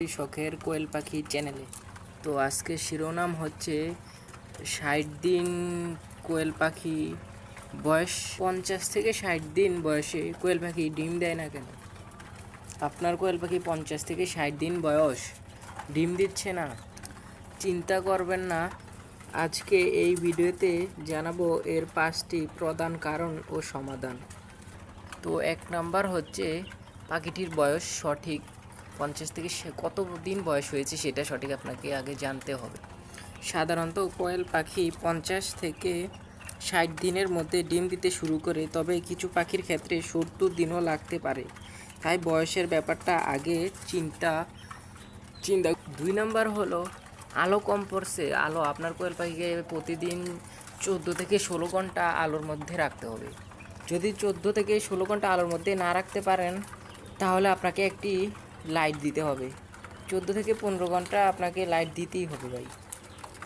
শখের কোয়েল পাখি চ্যানেলে তো আজকে শিরোনাম হচ্ছে ষাট দিন কোয়েল পাখি বয়স, পঞ্চাশ থেকে ষাট দিন বয়সে কোয়েল পাখি ডিম দেয় না কেন? আপনার কোয়েল পাখি পঞ্চাশ থেকে ষাট দিন বয়স, ডিম দিচ্ছে না। চিন্তা করবেন না, আজকে এই ভিডিওতে জানাব এর পাঁচটি প্রধান কারণ ও সমাধান। তো এক নাম্বার হচ্ছে পাখিটির বয়স সঠিক পঞ্চাশ থেকে সে- কত দিন বয়স হয়েছে সেটা সঠিক আপনাকে আগে জানতে হবে। সাধারণত কোয়েল পাখি পঞ্চাশ থেকে ষাট দিনের মধ্যে ডিম দিতে শুরু করে, তবে কিছু পাখির ক্ষেত্রে সত্তর দিনও লাগতে পারে। তাই বয়সের ব্যাপারটা আগে চিন্তা চিন্তা। দুই নাম্বার হলো আলো কম পড়ছে, আলো আপনার কোয়েল পাখিকে প্রতিদিন চোদ্দ থেকে ষোলো ঘণ্টা আলোর মধ্যে রাখতে হবে। যদি চোদ্দ থেকে ষোলো ঘণ্টা আলোর মধ্যে না রাখতে পারেন, তাহলে আপনাকে একটি লাইট দিতে হবে। চোদ্দ থেকে পনেরো ঘণ্টা আপনাকে লাইট দিতেই হবে ভাই।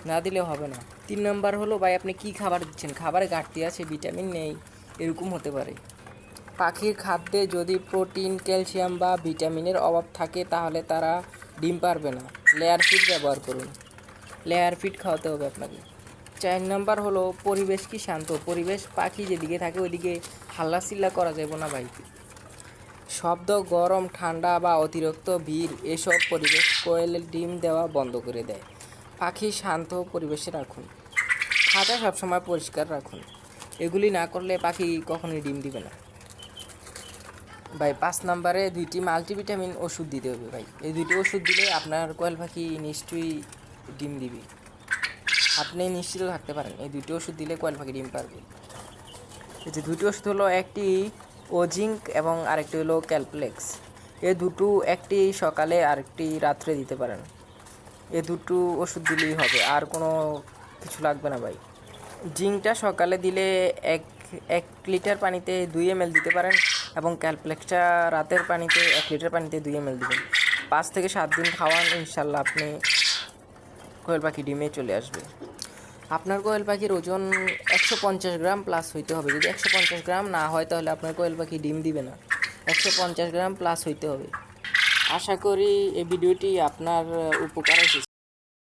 না দিলে হবে না। তিন নম্বর হলো ভাই, আপনি কি খাবার দিচ্ছেন? খাবারে ঘাটতি আছে ভিটামিন নেই, এরকম হতে পারে। পাখির খাদ্যে যদি প্রোটিন ক্যালসিয়াম বা ভিটামিনের অভাব থাকে, তাহলে তারা ডিম পারবে না। লেয়ার ফিড ব্যবহার করুন। লেয়ার ফিড খাওয়াতে হবে আপনাকে। চার নাম্বার হলো, পরিবেশ কি শান্ত? পরিবেশ পাখি যেদিকে থাকে, ওইদিকে হাল্লা চিল্লা করা যাবে না ভাই। শব্দ, গরম, ঠান্ডা বা অতিরিক্ত ভিড় এসব পরিবেশ কোয়েলের ডিম দেওয়া বন্ধ করে দেয়। পাখি শান্ত পরিবেশে রাখুন। খাতা সবসময় পরিষ্কার রাখুন। এগুলি না করলে পাখি কখনোই ডিম দিবে না। ভাই, পাঁচ নম্বরে দুইটি মাল্টিভিটামিন ওষুধ দিতে হবে ভাই। এই দুইটি ওষুধ দিলে আপনার কোয়েল পাখি নিশ্চয়ই ডিম দিবে। আপনি নিশ্চিত থাকতে পারেন, এই দুইটি ওষুধ দিলে কোয়েল পাখি ডিম পারবে। এই যে দুটি ওষুধ হলো একটি ওজিঙ্ক এবং আরেকটি হলো ক্যালপ্লেক্স। এ দুটো একটি সকালে, আরেকটি রাত্রে দিতে পারেন। এ দুটো ওষুধ দিলেই হবে, আর কোনো কিছু লাগবে না ভাই। জিঙ্কটা সকালে দিলে এক এক লিটার পানিতে দুই এম দিতে পারেন এবং ক্যালপ্লেক্সটা রাতের পানিতে, এক লিটার পানিতে দুই এম দিবেন। পাঁচ থেকে সাত দিন খাওয়ান, ইনশাল্লাহ আপনি কোয়েল পাখি ডিমে চলে আসবে। আপনার কোয়েল পাখির ওজন একশো পঞ্চাশ গ্রাম প্লাস হইতে হবে। যদি একশো পঞ্চাশ গ্রাম না হয়, তাহলে আপনার কোয়েল পাখি ডিম দিবে না। একশো পঞ্চাশ গ্রাম প্লাস হইতে হবে। আশা করি এই ভিডিওটি আপনার উপকার এসেছে